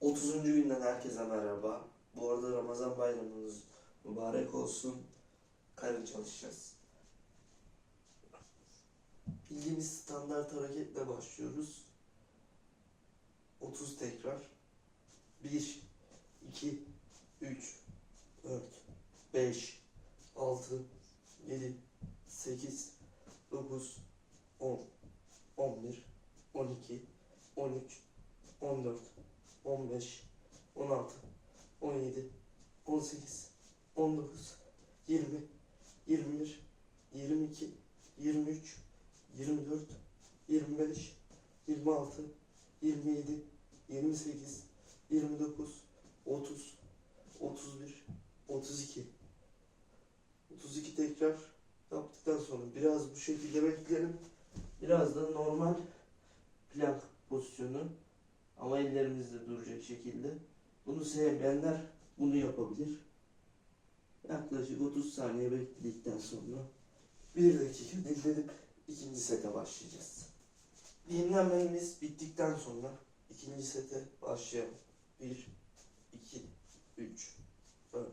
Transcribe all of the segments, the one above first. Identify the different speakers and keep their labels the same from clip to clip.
Speaker 1: 30. günden herkese merhaba. Bu arada Ramazan bayramınız mübarek olsun. Karın çalışacağız. Bildiğimiz standart hareketle başlıyoruz. 30 tekrar. 1 18, 19, 20, 21, 22, 23, 24, 25, 26, 27, 28, 29, 30, 31, 32. 32 tekrar yaptıktan sonra biraz bu şekilde bekleyelim. Biraz da normal plank pozisyonu ama ellerimizde duracak şekilde. Bunu sevmeyenler bunu yapabilir. Yaklaşık 30 saniye bekledikten sonra 1 dakika dinlenip ikinci sete başlayacağız. Dinlenmemiz bittikten sonra ikinci sete başlayalım. 1, 2, 3, 4,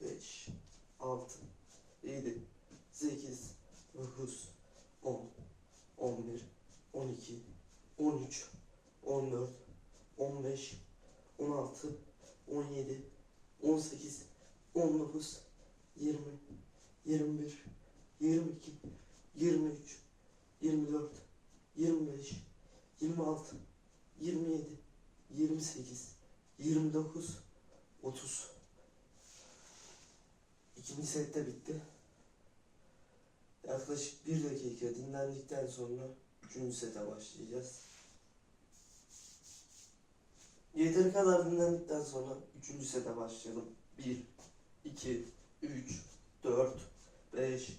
Speaker 1: 5, 6, 22, 23, 24, 25, 26, 27, 28, 29, 30. İkinci sette bitti. Yaklaşık bir dakika dinlendikten sonra üçüncü sete başlayacağız. Yeteri kadar dinlendikten sonra üçüncü sete başlayalım. 1, 2, 3, 4, 5,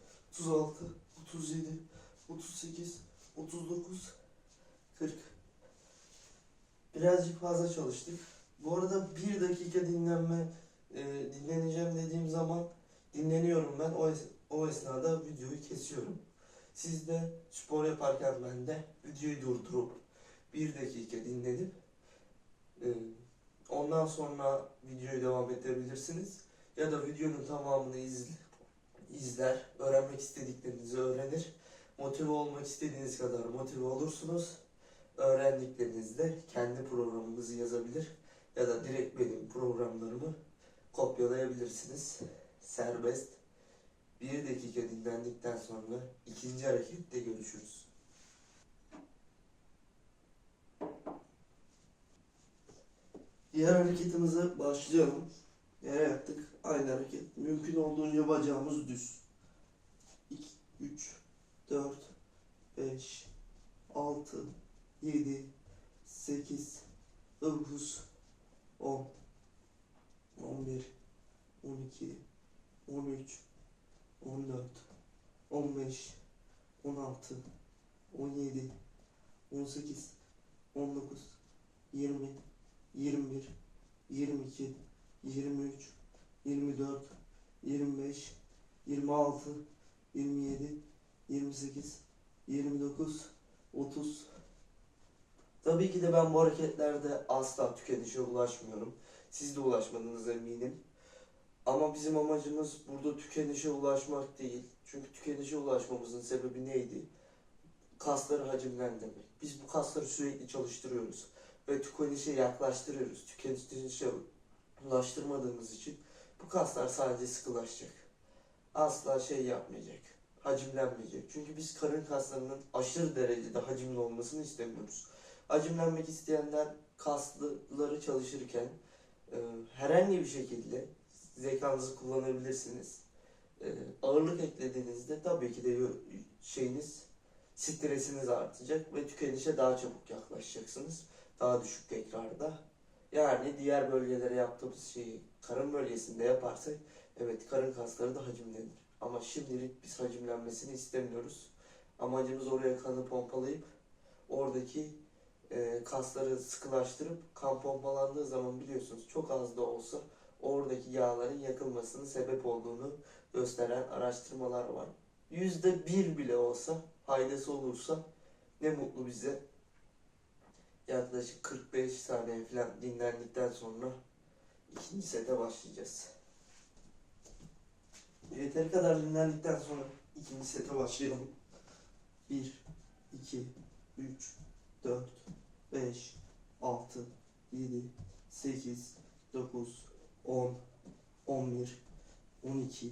Speaker 1: 36, 37, 38, 39, 40. Birazcık fazla çalıştık. Bu arada bir dakika dinlenme, e, dinleneceğim dediğim zaman dinleniyorum ben. O, es o esnada videoyu kesiyorum. Siz de spor yaparken ben de videoyu durdurup bir dakika dinledim. e, ondan sonra videoyu devam edebilirsiniz Ya da videonun tamamını izle, izler, öğrenmek istediklerinizi öğrenir. Motive olmak istediğiniz kadar motive olursunuz. Öğrendiklerinizde kendi programınızı yazabilir ya da direkt benim programlarımı kopyalayabilirsiniz. Serbest. Bir dakika dinlendikten sonra ikinci harekette görüşürüz. Diğer hareketimize başlıyorum. Yere yattık aynı hareket. Mümkün olduğunca bacağımız düz. 2, 3, 4, 5, 6, 7, 8, 9, 10, 11, 12, 13, 14, 15, 16, 17, 18, 19, 20, 21, 22, 23, 24, 25, 26, 27, 28, 29, 30. Tabii ki de ben bu hareketlerde asla tüketişe ulaşmıyorum. Siz de ulaşmadınız eminim. Ama bizim amacımız burada tükenişe ulaşmak değil. Çünkü tükenişe ulaşmamızın sebebi neydi? Kasları hacimlendirmek. Biz bu kasları sürekli çalıştırıyoruz ve tükenişe yaklaştırıyoruz. Tükenişe ulaştırmadığımız için bu kaslar sadece sıkılaşacak. Asla şey yapmayacak. Hacimlenmeyecek. Çünkü biz karın kaslarının aşırı derecede hacimli olmasını istemiyoruz. Hacimlenmek isteyenler kaslıları çalışırken e, herhangi bir şekilde zekanızı kullanabilirsiniz. E, ağırlık eklediğinizde tabii ki de şeyiniz stresiniz artacak ve tükenişe daha çabuk yaklaşacaksınız. Daha düşük tekrarda yani diğer bölgelere yaptığımız şeyi karın bölgesinde yaparsak evet karın kasları da hacimlenir. Ama şimdilik biz hacimlenmesini istemiyoruz. Amacımız oraya kanı pompalayıp oradaki e, kasları sıkılaştırıp kan pompalandığı zaman biliyorsunuz çok az da olsa oradaki yağların yakılmasının sebep olduğunu gösteren araştırmalar var. %1 bile olsa faydası olursa ne mutlu bize yaklaşık 45 saniye falan dinlendikten sonra ikinci sete başlayacağız. Yeteri kadar dinlendikten sonra ikinci sete başlayalım. 1, 2, 3, 4, 5, 6, 7, 8, 9, 10, 11, 12,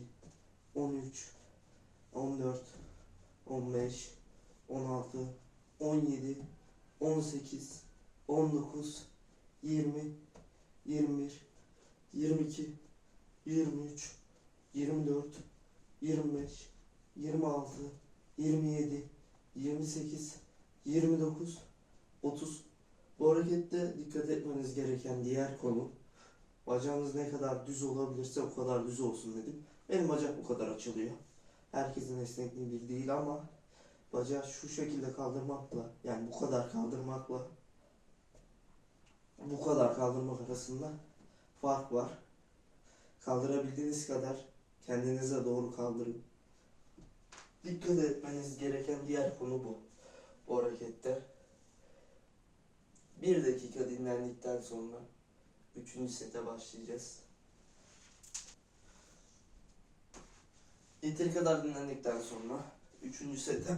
Speaker 1: 13, 14, 15, 16, 17, 18, 19, 20, 21, 22, 23, 24, 25, 26, 27, 28, 29, 30. Bu harekette dikkat etmeniz gereken diğer konu bacağınız ne kadar düz olabilirse o kadar düz olsun dedim. Benim bacak bu kadar açılıyor. Herkesin esnekliği bir değil ama bacağı şu şekilde kaldırmakla yani bu kadar kaldırmakla bu kadar kaldırmak arasında fark var. Kaldırabildiğiniz kadar kendinize doğru kaldırın. Dikkat etmeniz gereken diğer konu bu. Bu harekette. Bir dakika dinlendikten sonra üçüncü sete başlayacağız. Yeteri kadar dinlendikten sonra üçüncü sete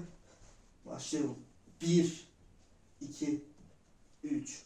Speaker 1: başlayalım. Bir, iki, üç.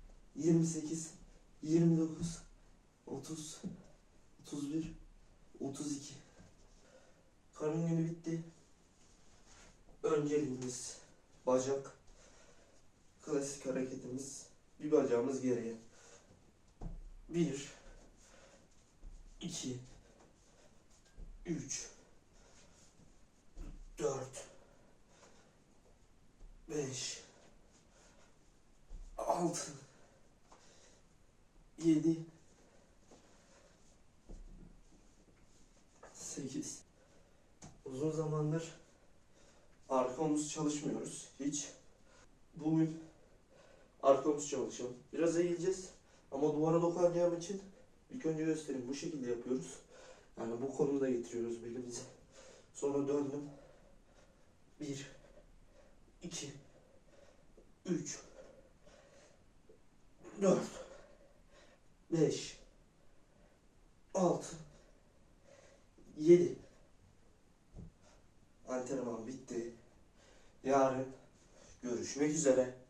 Speaker 1: 28, 29, 30, 31, 32. Karın günü bitti. Önceliğimiz bacak. Klasik hareketimiz. Bir bacağımız geriye. 1 2 3 4 5 6 7 8 Uzun zamandır arka omuz çalışmıyoruz hiç. Bugün arka omuz çalışalım. Biraz eğileceğiz ama duvara dokunacağım için ilk önce göstereyim. Bu şekilde yapıyoruz. Yani bu konuda getiriyoruz belimizi. Sonra döndüm. 1 2 3 4 5 6 7 Antrenman bitti. Yarın görüşmek üzere.